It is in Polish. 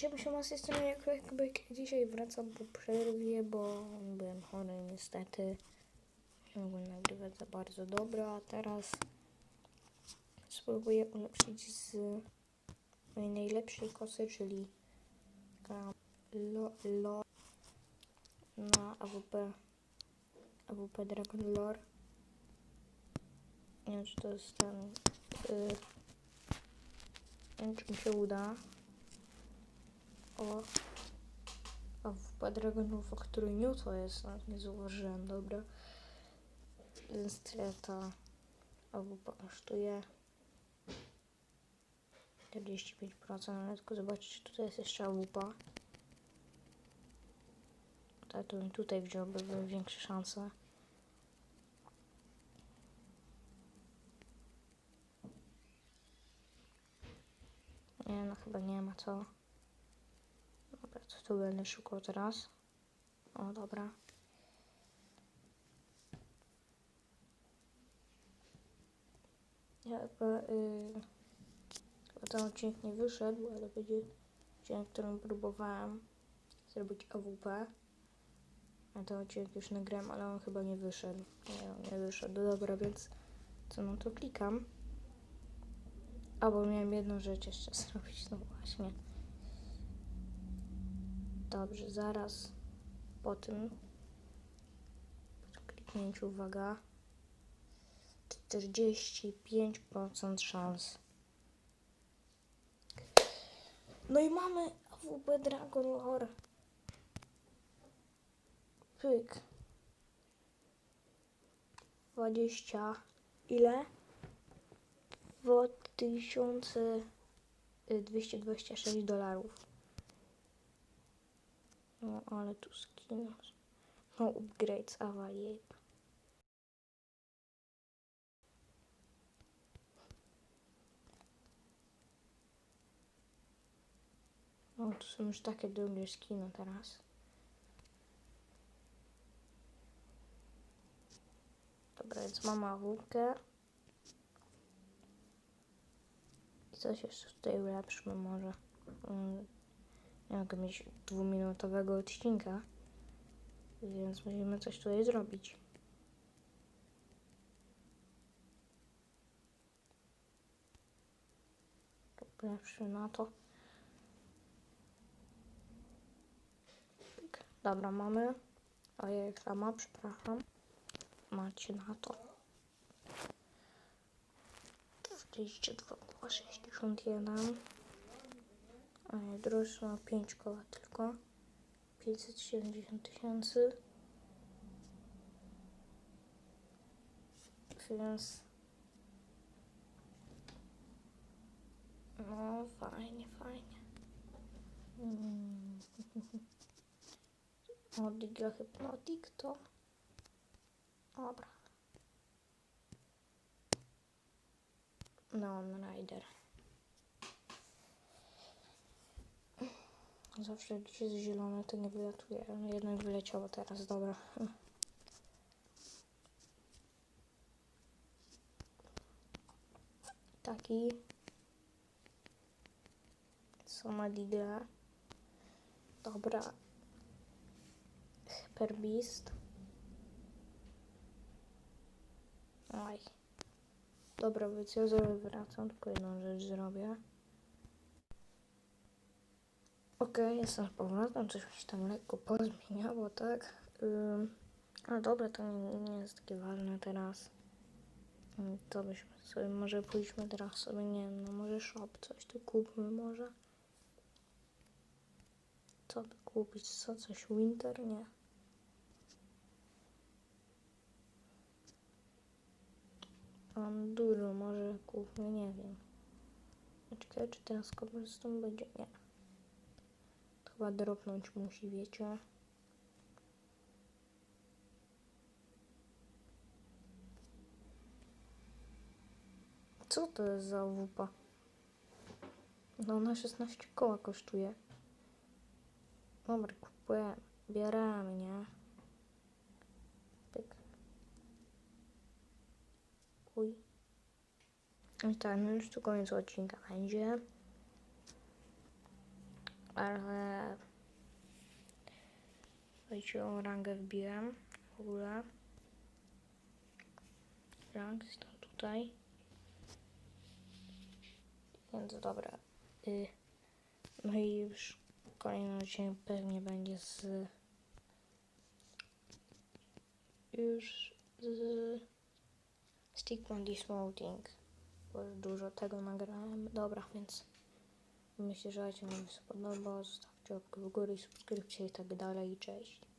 Siema, siema, z tej strony jakby dzisiaj wracam po przerwie, bo byłem chory niestety. Nie mogłem nagrywać za bardzo dobro, a teraz spróbuję ulepszyć z mojej najlepszej kosy, czyli taka lo, lo na AWP AWP Dragon Lore. Nie wiem, czy to jest ten... Y, nie wiem, czy mi się uda. O. O której nie to jest, nawet nie zauważyłem, dobra. Więc tyle ta AWP kosztuje 45%, ale tylko zobaczyć, tutaj jest jeszcze AWP. Tak, to bym tutaj wziął, by były większe szanse. Nie, no chyba nie ma co. Dobra, co tu będę szukał teraz? O, dobra. Ja chyba, yy, ten odcinek nie wyszedł, ale będzie odcinek, którym próbowałem zrobić AWP. A ten odcinek już nagrałem, ale on chyba nie wyszedł. Nie, on nie wyszedł. Dobra, więc co no to klikam. A, bo miałem jedną rzecz jeszcze zrobić, no właśnie. Dobrze, zaraz po tym, kliknięciu, uwaga, 45% szans. No i mamy AWP Dragon Lore. Pyk. 20. Ile? 2226 dolarów. No, ale tu skin. No, upgrades, awaliate. No, tu są już takie drogie skiny teraz. Dobra, więc mamy awukę. I coś jeszcze tutaj ulepszymy może. Mieć dwuminutowego odcinka, więc musimy coś tutaj zrobić. Ulepszymy na to. Pyk. Dobra, mamy. Ojej, reklama, przepraszam. Macie na to. 42,61. A najdroższy ma 5 koła tylko. 570 tysięcy. Więc... No, fajnie, fajnie. Mm. O, Diga Hypnotic to... Dobra. Neon Rider. Zawsze jak jest zielone, to nie wylatuje, ale jednak wyleciało teraz, dobra. Taki. Soma Digra. Dobra. Hyper Beast. Oj. Dobra, więc ja wracam, tylko jedną rzecz zrobię. Okej, jestem z powrotem, coś się tam lekko pozmieniało, tak? Ym, ale dobra, to nie, nie jest takie ważne teraz. Ym, To byśmy sobie, może pójdźmy teraz sobie, nie wiem, no może shop, coś tu kupmy może. Co by kupić, co, coś winter, nie? Mam dużo, może kupmy, nie wiem. Czekaj, czy teraz cobblestone będzie? Nie. Chyba dropnąć musi, wiecie. Co to jest za wupa? No ona 16 koła kosztuje. Dobra, kupujemy. Bieramy, nie? Pyk. Uj. I tak, no już tu koniec odcinka będzie. Ale trzecią rangę wbiłem w ogóle. Rank jest tam tutaj. Więc dobra. Y, no i już kolejny odcinek pewnie będzie z już z Stickman Dismounting, bo już dużo tego nagrałem. Dobra, więc myślę, że Wam się podobało. Zostawcie łapkę w górę, subskrypcję i tak dalej. Cześć.